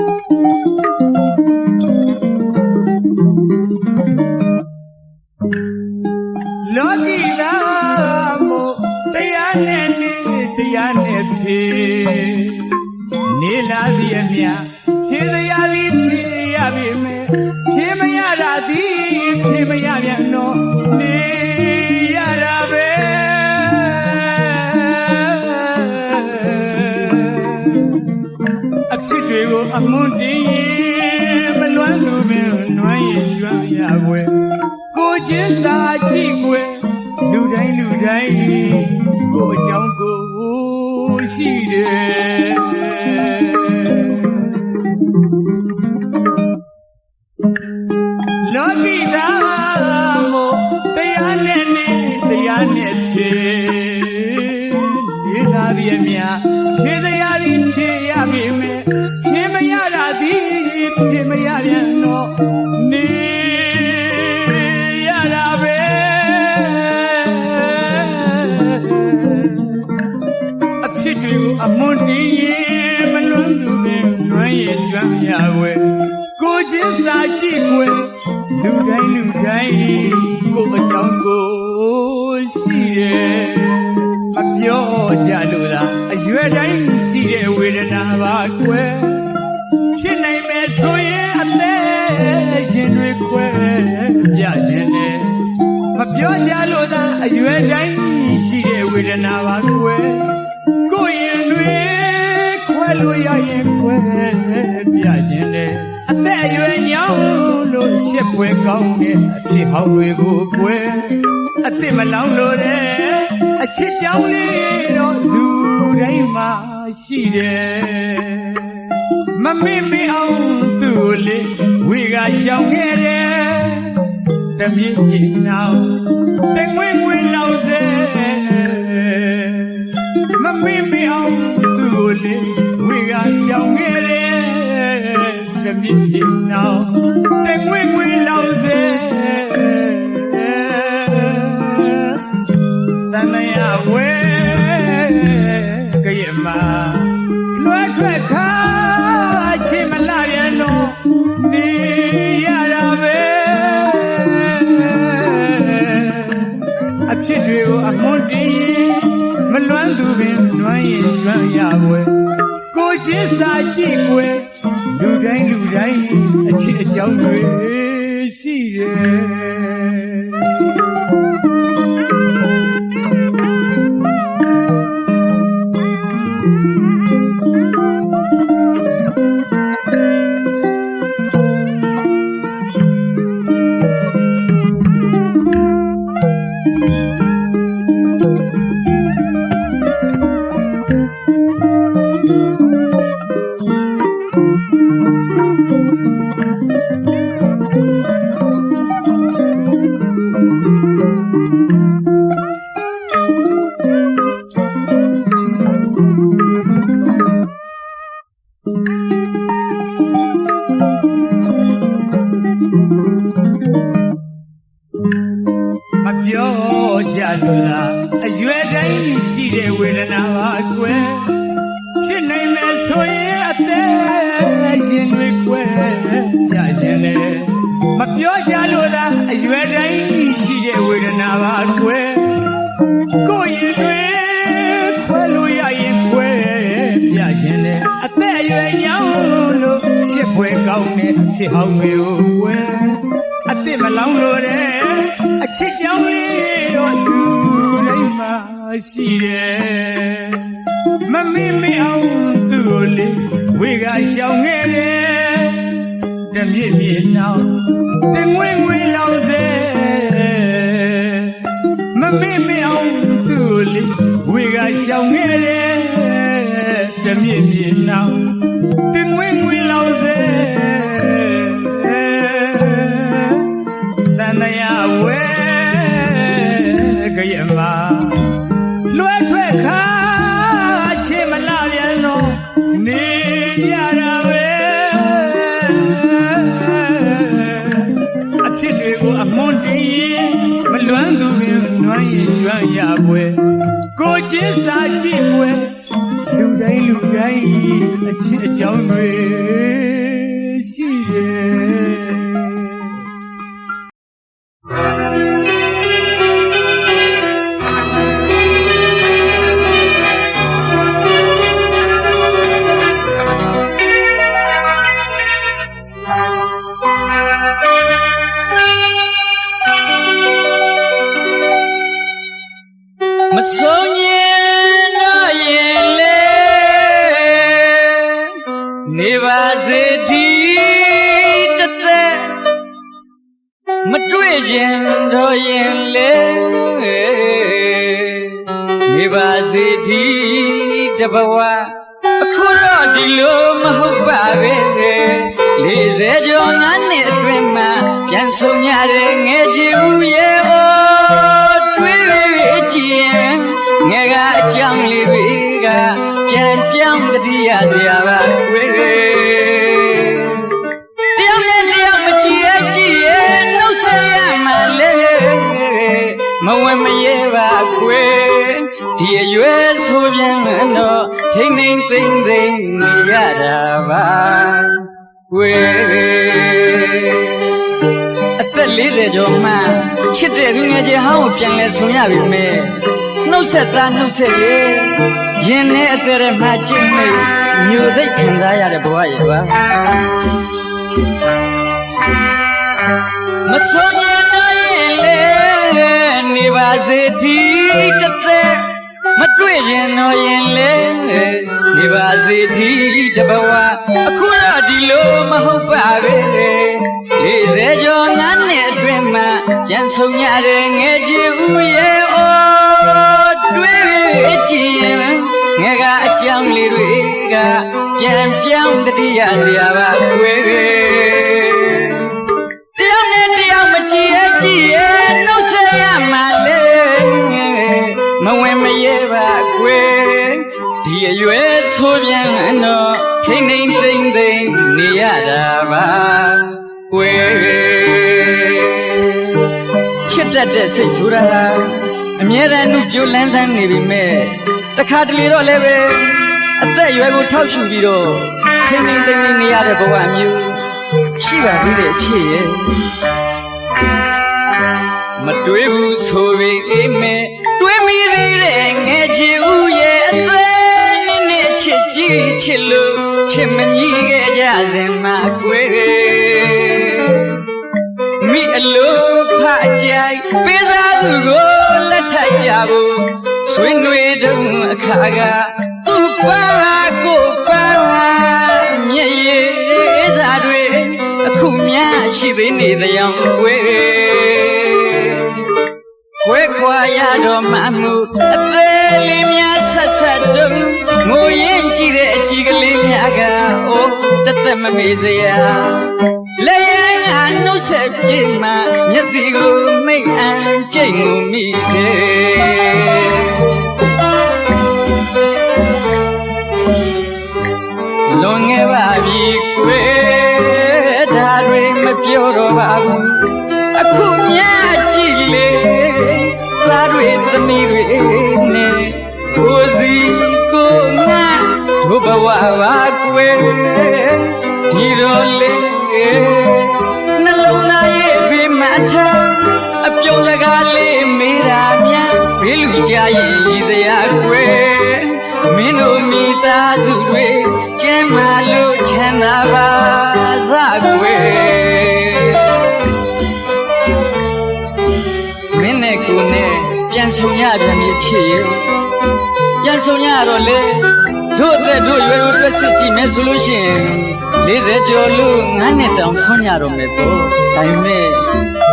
လော ကိုချင်းစာကြည့်ွယ်လူတိုင်းလူတိုင်းကိုအကြောင်းကိုရှိတယ် အမွန်တင်းရင်မလွန်သူပင်လွမ်းရင်ကျွမ်းရွယ်ကိုချင်းစာကြည့်ွယ်လူတိုင်းလူတိုင်းကိုအကြောင်းကိုရှိတယ်မပြောကြလို့လားအရွယ်တိုင်းရှိတဲ့ဝေဒနာပါကွယ်ဖြစ်နိုင်မယ်ဆိုရင်အသက်ရှင်တွေခွဲပြခြင်းနဲ့မပြောကြလို့သာအရွယ်တိုင်းရှိတဲ့ဝေဒနာပါ လို့ရှက်ပွဲကောင်းတဲ့အဖြစ်ဟောင်းတွေကိုကွယ်အစ်စ်မလောင်းလို့တဲ့အချစ်ကြောင်းလေးတော့လူတိုင်းမှာရှိတယ်မမေ့မေ့အောင်သူ့ကိုလေဝေကရှောင်ခဲ့တယ်တပြည့်ပြည့်နောက်တငွေငွေလောက်စေမမေ့မေ့အောင်သူ့ကိုလေဝေကရှောင်ခဲ့တယ်တပြည့်ပြည့်နောက်တငွေငွေ ချင်းစာကြည့်ွယ်လူတိုင်းလူတိုင်းအချစ်အကြောင်းတွေရှိတယ် မ စ်ဟောင်းမျိုးကွယ်အစ်စ်မလောင်းလို့တဲ့အချစ်ကြောင်းလေးတော့လူတိုင်းမှာရှိတယ်မမေ့မေ့အောင်သူ့ကိုလေဝေကရှောင်ခဲ့တယ်တမြင့်မြင့်နောက်တငွေငွေလောင်စေမမေ့မေ့အောင်သူ့ကိုလေဝေကရှောင်ခဲ့တယ်တမြင့်မြင့်နောက် ကြည့် တဘဝအခုတော့ဒီလိုမဟုတ်ပါပဲလေးစေကျော်ငါနဲ့အတွင်မှာပြန်ဆုံးရတဲ့ငယ်ချီဦးရဲ့အိုးတွေ့ကြည့်ရင်ငယ်ကအကြောင်းလေးတွေကပြန်ပြောင်းတတိယစရာပါကွယ်တ အရွယ်ဆိုပြန်တော့ထိမ့်ထိမ့်သိမ့်သိမ့်နေရတာပါကွယ်အသက်40ကျော်မှချစ်တဲ့သူငယ်ချင်းဟောင်းကိုပြန်လဲဆုံရပြီမဲ့နှုတ်ဆက်စားနှုတ်ဆက်ရေရင်နဲ့အသက်ရမှကြိတ်မိတ်မျိုးသိပ်ခံစားရတဲ့ဘဝရဲ့ပါမစိုးရင်တော့ရင်လေနေပါစေဒီတစ်သက်မတွေ့ ရင်တော့ရင်လေနေပါစေဒီတဘဝအခုတော့ဒီလိုမဟုတ်ပါပဲ40ကျော်ငန်းနဲ့အတွင်မှာပြန်ဆုံးရတဲ့ငယ်ချီဦးရဲ့အိုးတွေ့ကြည့်ရင်ငယ်ကအကြောင်းလေးတွေကပြန်ပြောင်းတတိယစရာပါကွယ်တ ဆိုပြန်တော့ထိမ့်ထိမ့်သိမ့်သိမ့်နေရတာပါကွယ်ချစ်တတ်တဲ့စိတ်ဆိုတာအမြဲတမ်းနှုတ်ပြလန်းဆန်းနေပြီမဲ့တခါတလေတော့လည်းပဲအသက်အရွယ်ကိုထောက်ရှုပြီးတော့ထိမ့်ထိမ့်သိမ့်သိမ့်နေရတဲ့ဘဝမျိုးရှိပါသေးတယ်ချစ်ရဲ့မတွေးဘူးဆိုပေအေးမဲ့တွေးမိ ချစ်ကြည့်ချစ်လို့ချစ်မကြီးခဲ့ကြစဉ်မှာကွယ်မိအလိုဖအကြိုက်ပေးစားသူကိုလက်ထပ်ကြဖို့ဆွေးနွေးတုံးအခါကသူ့ပါကိုပါမျက်ရည်စားတွေအခုများရှိသေးနေတဲ့အောင်ကွယ်ခွဲခွာရတော့မှမှုအသေး ကလေးများကအိုးတသက်မမေ့စရာလက်ရန်ကနှုတ်ဆက်ပြေမှမျက်စိကိုမိတ်အံကြိတ်ငုံမိတယ် ချစ်ရဲ့ပြန်ဆုံရတော့လေတို့အသက်တို့ရွယ်တို့အတွက်စစ်ကြည့်မယ်ဆိုလို့ရှိရင်40ကျော်လို့ငါးနှစ်တောင်ဆွမ်းရတော့မယ်ပေါ့ဒါပေမဲ့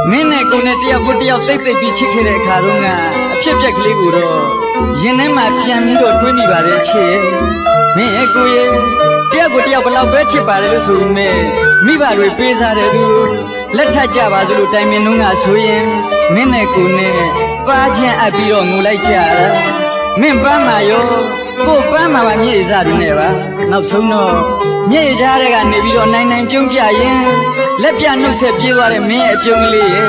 မင်းနဲ့ကိုနဲ့တယောက်ကိုတယောက်တိတ်တိတ်ပြီးချစ်ခဲ့တဲ့အခါတုန်းကအဖြစ်အပျက်ကလေးကိုတော့ရင်ထဲမှာပြန်ပြီးတော့တွေးမိပါတယ်ချစ်ရဲ့မင်းရဲ့ကိုရဲ့တယောက်ကိုတယောက်ဘယ်လောက်ပဲချစ်ပါတယ်လို့ဆိုပေမဲ့မိဘတွေပေးစားတဲ့သူလက်ထပ်ကြပါစို့လို့တိုင်ပင်လုံးကဆိုရင်မင်းနဲ့ကိုနဲ့ ပါချင်းအပ်ပြီးတော့ငိုလိုက်ကြတာမင်းပန်းမာရောကိုပန်းမာပါမြေစားတွေနဲ့ပါနောက်ဆုံးတော့မြေစားတဲ့ကနေပြီးတော့နိုင်နိုင်ပြုံးပြရင်လက်ပြနှုတ်ဆက်ပြေးသွားတဲ့မင်းရဲ့အပြုံးကလေးရဲ့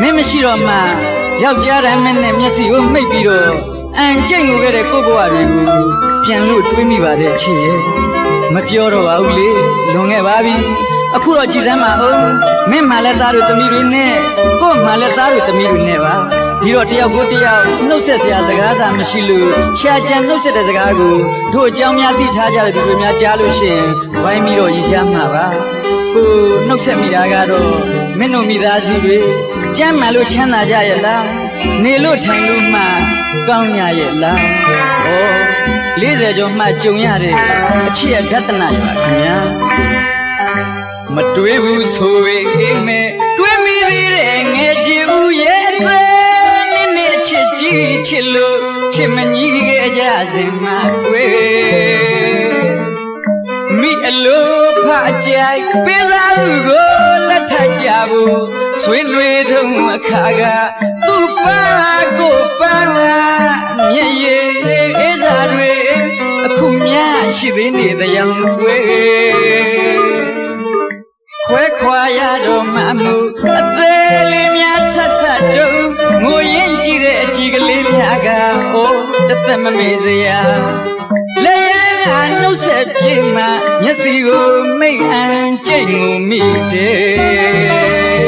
မင်းမရှိတော့မှယောက်ျားတိုင်းမင်းနဲ့မျက်စိကိုမှိတ်ပြီးတော့အန်ကျိတ်ငိုခဲ့တဲ့ကိုယ့်ဘဝတွေကိုပြန်လို့တွေးမိပါတယ်ချစ်ရဲ့မပြောတော့ပါဘူးလေလွန်ခဲ့ပါပြီအခုတော့ကြည်စမ်းပါဦးမင်းမှလည်းသားတို့သမီးတွေနဲ့ကို့မှလည်းသားတို့သမီးတွေနဲ့ပါ ဒီတော့တယောက်ကိုတယောက်နှုတ်ဆက်စရာစကားစာမရှိလို့ရှာကြံနှုတ်ဆက်တဲ့စကားကိုတို့အကြောင်းများသိထားကြတဲ့သူတွေများကြားလို့ရှိရင်ဝိုင်းပြီးတော့ရည်ချမ်းမှာပါကိုနှုတ်ဆက်မိတာကတော့မင်းတို့မိသားစုတွေကြမ်းမှလို့ချမ်းသာကြရဲ့လားနေလို့ထိုင်လို့မှကောင်းကြရဲ့လားဩ40ကျော်မှကြုံရတဲ့အချစ်ရဒသနာရွာခင်ဗျာမတွေးဘူးဆိုရင်မဲ့တွေးမိ ချစ်ကြည့်ချစ်လို့ချစ်မကြီးခဲ့ကြစဉ်မှာတွေ့မိအလိုဖအကြိုက်ပေးစားသူကိုလက်ထပ်ကြဖို့ဆွေးနွေးထုံးအခါကသူ့ပါကိုပါမြည့်ရည်အေးစားတွေအခုများရှိသေးနေတရားကွယ်ခွဲခွာရတော့မှမူ ကလေးများကအိုးတစ်သက်မမေ့စရာလေကနှုတ်ဆက်ပြေမှမျက်စိကိုမိတ်အံကြိတ်ငုံမိတယ်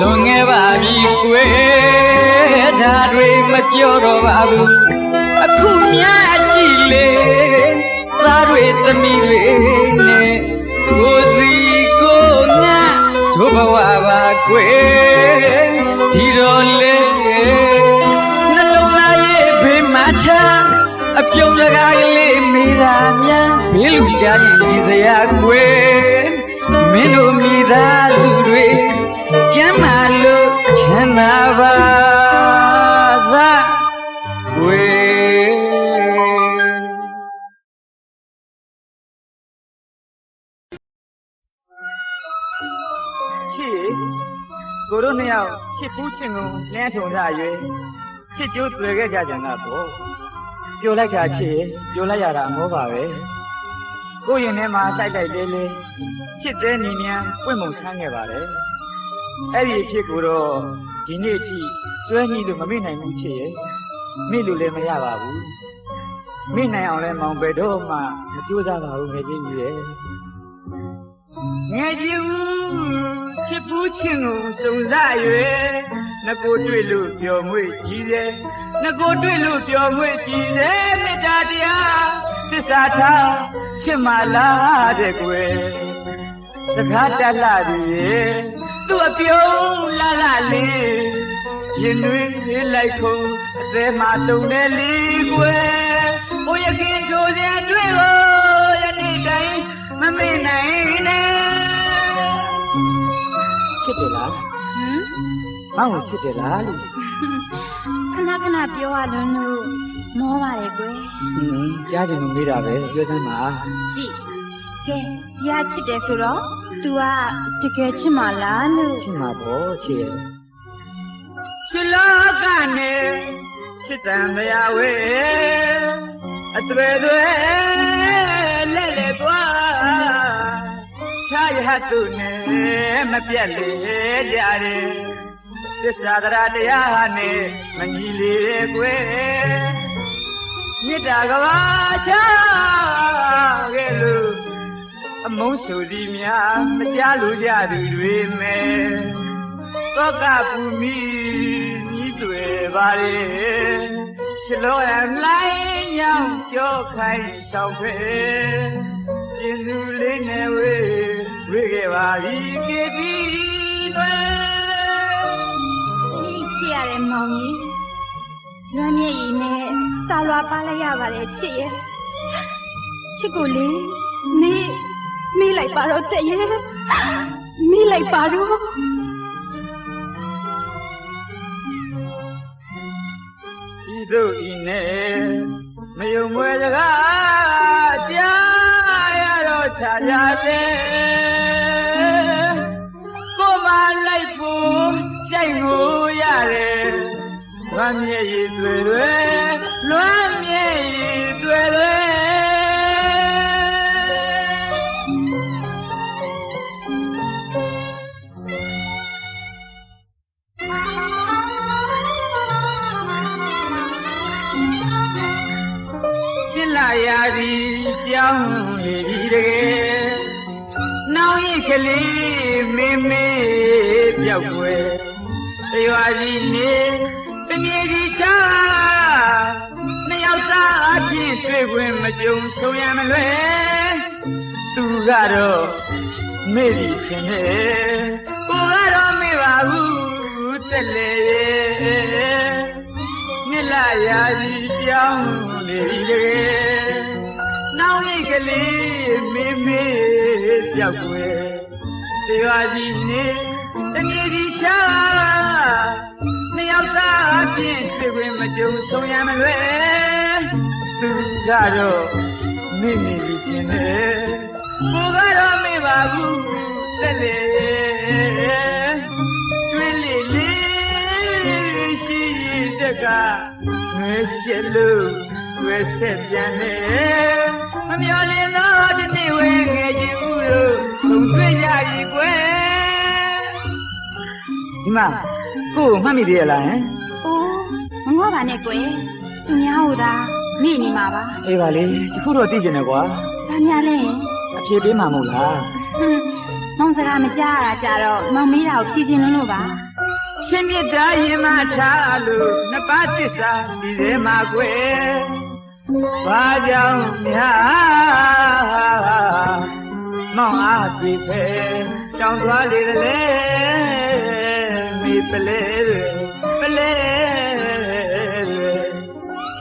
လွန်ခဲ့ပါပြီကွယ်ဒါတွေမပြောတော့ပါဘူးအခုများကြည့်လေသားတွေသမီးတွေနဲ့ကိုစီကို ကွယ်ဒီတော့လေနှလုံးသားရဲ့ဘေးမှာထားအပြုံးစကားကလေးမိတာများဘေးလူကြရင်ဒီစရာကွယ်မင်းတို့မိသားစုတွေကျမ်းမာလို့ချမ်းသာ ချစ်ဖူးချစ်ငုံလမ်းထုံကြရွေချစ်ကျိုးတွေ့ခဲ့ကြကြတာပေါ့ပြိုလိုက်တာချစ်ပြိုလိုက်ရတာအမောပါပဲကိုယ့်ရင်ထဲမှာစိုက်တိုက်လေးလေးချစ်တဲ့နီမြန်ပွင့်မုံဆန်းခဲ့ပါတယ်အဲ့ဒီအဖြစ်ကိုတော့ဒီနေ့အထိစွဲညှိလို့မမေ့နိုင်ဘူးချစ်ရဲ့မေ့လို့လည်းမရပါဘူးမေ့နိုင်အောင်လည်းမောင်ပဲတော့မှမကြိုးစားပါဘူးငယ်ချင်းကြီးရဲ့ငယ်ကြီးဦး ချစ်ဖူးချင်းကိုစုံစ၍ငကိုတွေ့လို့ပျော်မွေ့ကြည်တယ်ငကိုတွေ့လို့ပျော်မွေ့ကြည်တယ်မေတ္တာတရားသစ္စာထားချစ်မလားတဲ့ကွယ်စကားတက်လာပြီသူ့အပြုံးလာလာလေးရင်တွင်လိုက်ခုံအသေးမှတုံတယ်လီကွယ်ဘိုးရခင်ထိုးစရာတွေ့ကိုယနေ့တိုင်းမမေ့နိုင်နဲ့ချ စ်တယ်လားဟမ်မောင်ကိုချစ်တယ်လားလို့ခဏခဏပြောရလွန်းလို့မောပါတယ်ကွယ်ဟင်းကြားချင်လို့မေးတာပဲပြောစမ်းပါကြည့်ကဲတရားချစ်တယ်ဆိုတော့ तू ကတကယ်ချစ်မလားလို့ချစ်မှာပေါ့ချစ်ရဲ့ချစ်လောကနေချစ်တံမရဝဲအတွေ့တွေလဲလဲသွား ချာရဟတ်သူနဲ့မပြတ်လေကြတယ်သစ္စာတရားတရားဟာနဲ့မညီလေကွယ်မေတ္တာကဘာချခဲ့လို့အမုန်းဆိုသည်များမကြားလို့ကြသူတွေမဲ့သောကပူမီညီးတွေပါလေချလောရလိုက်ညောင်းကြောခိုင်းဆောင်ဖဲပြင်းသူလေးနဲ့ဝေး ဝေးခဲ့ပါပြီကေပြီတွေဒီချစ်ရတဲ့မောင်ကြီးလွမ်းမြေကြီးနဲ့စာလွာပါလိုက်ရပါတယ်ချစ်ရဲ့ချစ်ကိုလေမေးမေးလိုက်ပါတော့တဲ့ရဲ့မေးလိုက်ပါတော့ဤသို့ဤနဲ့မယုံမွယ်စကားကြားရတော့ ခြားကြတယ်ကိုမလိုက်ဖို့ရှိုက်ကိုရတယ်လွမ်းမြေရည်တွေတွေလွမ်းမြေရည်တွေတွေပြစ်လာရသည်ပြောင်း ကလေးမင်းမေးပြောက်ွယ်တရွာကြီးနေတငယ်ကြီးချာနှစ်ယောက်သားအဖြစ်တွေ့ခွင့်မကြုံဆုံရမလွယ်သူကတော့မေ့ပြီထင်တယ်ကိုကတော့မေ့ပါဘူးတက်လေလာရာစီကြောင်းနေပြီတကယ် နောင်ရိတ်ကလေးမေမေပြောက်ွယ်ဒီဟာကြီးနေတနေ့ဒီချာနှစ်ယောက်သားအပြင်တွေ့ခွင့်မကြုံဆုံးရမလွယ်သူကတော့မိမိပြီးချင်းတယ်ကိုကတော့မေ့ပါဘူးတက်လေကျွေးလေလေးရှိတက်ကငွေရှက်လို့ဝဲဆက်ပြန်နေ မမျော်လင့်တော့ဒီနေ့ဝဲငယ်ကြီးဦးလို့ဆုံတွေ့ကြပြီကွယ်ဒီမှာကို့ကိုမှတ်မိသေးရလားဟမ်အိုးမငေါ့ပါနဲ့ကွယ်သူများဟူတာမိနေမှာပါအေးပါလေတခုတော့သိကျင်တယ်ကွာဘာများလဲအဖြေပေးမှာမဟုတ်လားဟွန်းမောင်စကားမကြားရတာကြတော့မောင်မေးတာကိုဖြေချင်လို့လို့ပါရှင်မြတ်တာရင်မထားလို့နှစ်ပါးသစ္စာဒီထဲမှာကွယ် ဘာကြောင့်များမောင်အားပြေဖဲရှောင်းသွားလေလေမိပလဲပလဲ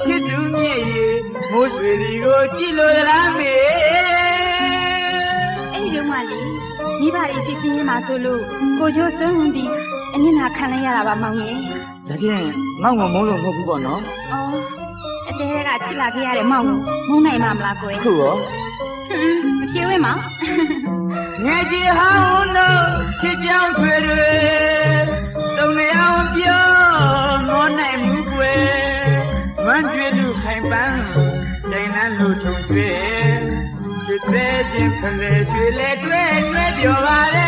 ချစ်သူမြည့်ရီမိုးဆွေဒီကိုကြည့်လို့လားမေအဲ့ဒီတော့မှလေမိဘတွေဖြစ်ချင်းမှာဆိုလို့ကိုချိုးစွန်းဝင်ပြီးအနစ်နာခံလိုက်ရတာပါမောင်ရဲ့ဒါဖြင့်မောင်ကမုန်းလို့မဟုတ်ဘူးပေါ့နော်အော် အတဲကချစ်လာခဲ့ရတဲ့မောင်ကိုမုန်းနိုင်မှာမလားကွယ်အခုရောဟွန်းမဖြေဝဲမောင်ငယ်ကြီးဟောင်းတို့ချစ်ကြောင်ထွေတွေတုံနေအောင်ပြောမောနိုင်မှုကွယ်မန်းကျွေးလူခိုင်ပန်းဒိန်နန်းလူထုံကျွေးချစ်တဲ့ချင်းဖလေရွှေလေတွဲတွဲပြောပါလေ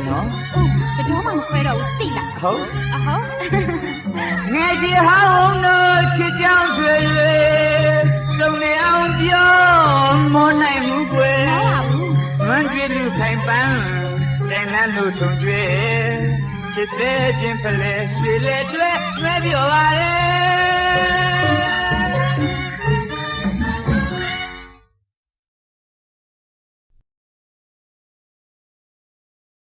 တယ်နော်အိုးဘယ်တော့မှမခွဲတော့ဘူးသိလားဟုတ်အဟုတ်ငယ်ကြီးဟောင်းတို့ချစ်ကြောင်ထွေတွေတုံနေအောင်ပြောမောနိုင်မှုကွယ်မဟုတ်ပါဘူးမွန်ကျွေးလူခိုင်ပန်းတိုင်လန်းလို့ထုံကျွေးချစ်တဲ့ချင်းဖလဲရွှေလေတွဲတွဲပြောပါလေ